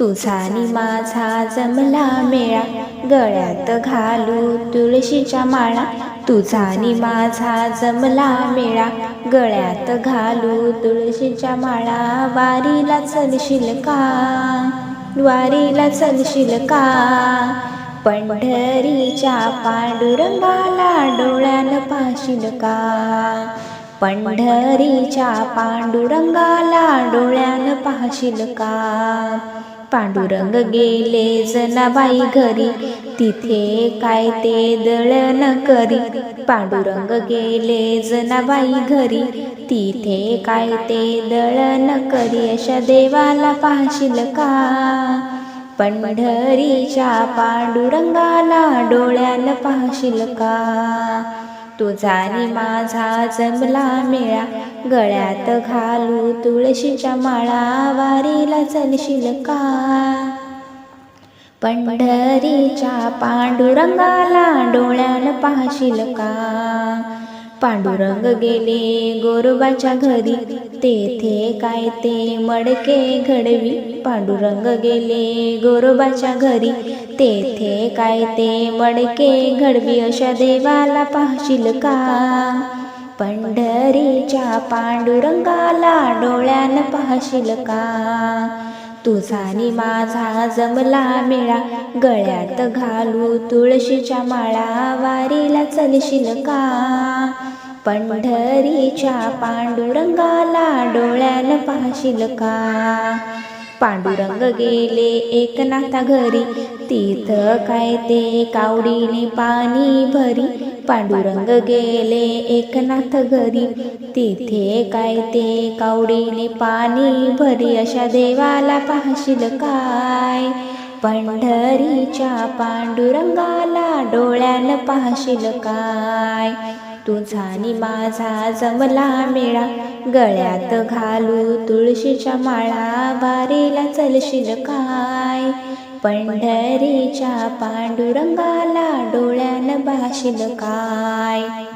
तुझा नि माझा जमला मेळा गळ्यात घालू तुळशीच्या माळा. तुझा नि माझा जमला मेळा गळ्यात घालू तुळशीच्या माळा. वारीला चलशील का? वारीला चलशील का? पंढरीच्या पांडुरंगाला डोळ्यानं पाशील का? पंढरीच्या पांडुरंगाला डोळ्यानं पाहशील का? पांडुरंग गेले जनाबाई घरी. तिथे काय ते दळण करी. पांडुरंग गेले जनाबाई घरी. तिथे काय ते दळण करी. अशा देवाला पाहशील का? पंढरीच्या पांडुरंगाला डोळ्यानं पाहशील का? तुझा नि माझा जमला मेळा. गळ्यात घालू तुळशीच्या माळा वारीला चलशील का? पंढरीच्या पांडुरंगाला डोळ्यानं पाहशील का? पांडुरंग गेले गोरोबाच्या घरी तेथे काय ते मडके घडवी? पांडुरंग गेले गोरोबाच्या घरी तेथे काय ते मडके घडवी? अशा देवाला पाहशील का? पंढरीच्या पांडुरंगाला डोळ्यानं पाहशील का? तुझा नि माझा जमला मेळा गळ्यात घालू तुळशीच्या माळा वारीला चलशील का? पंढरीच्या पांडुरंगाला डोळ्यानं पाहशील का? पांडुरंग गेले एकनाथा घरी. तिथं काय ते कावडीने पाणी भरी. पांडुरंग गेले एकनाथ घरी. तिथे काय ते कावडीने पाणी भरी. अशा देवाला पाहशील काय? पंढरीच्या पांडुरंगाला डोळ्यानं पाहशील काय? तुझा नि माझा जमला मेळा. गळ्यात घालू तुळशीच्या माळा. वारीला चलशील काय? पंढरीच्या पांडुरंगाला डोळ्यानं भाशील काय?